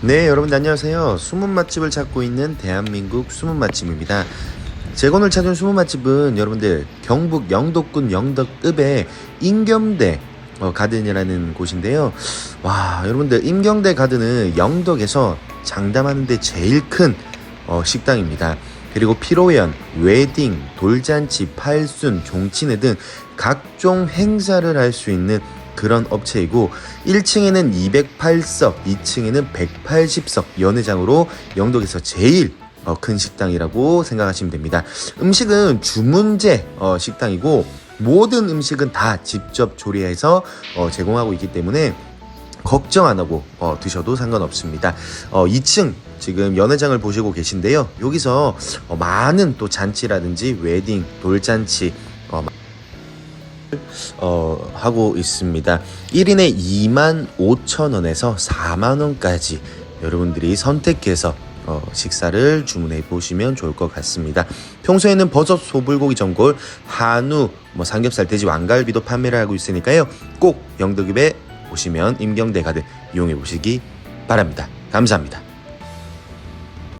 네, 여러분 안녕하세요. 숨은 맛집을 찾고 있는 대한민국 숨은 맛집입니다. 제가 오늘 찾은 숨은 맛집은 여러분들 경북 영덕군 영덕읍의 임경대 어, 가든이라는 곳인데요. 와, 여러분들 임경대 가든은 영덕에서 장담하는데 제일 큰 어, 식당입니다. 그리고 피로연, 웨딩, 돌잔치, 팔순, 종친회 등 각종 행사를 할 수 있는 그런 업체이고 1층에는 208석, 2층에는 180석 연회장으로 영덕에서 제일 어, 큰 식당이라고 생각하시면 됩니다. 음식은 주문제 어, 식당이고 모든 음식은 다 직접 조리해서 어, 제공하고 있기 때문에 걱정 안 하고 어, 드셔도 상관없습니다. 어, 2층 지금 연회장을 보시고 계신데요. 여기서 어, 많은 또 잔치라든지 웨딩, 돌잔치 어, 어, 하고 있습니다. 1인에 2만 5천 원에서 4만 원까지 여러분들이 선택해서 어, 식사를 주문해 보시면 좋을 것 같습니다. 평소에는 버섯, 소불고기, 전골, 한우, 뭐 삼겹살, 돼지, 왕갈비도 판매를 하고 있으니까요. 꼭 영덕읍에 오시면 임경대 가든 이용해 보시기 바랍니다. 감사합니다.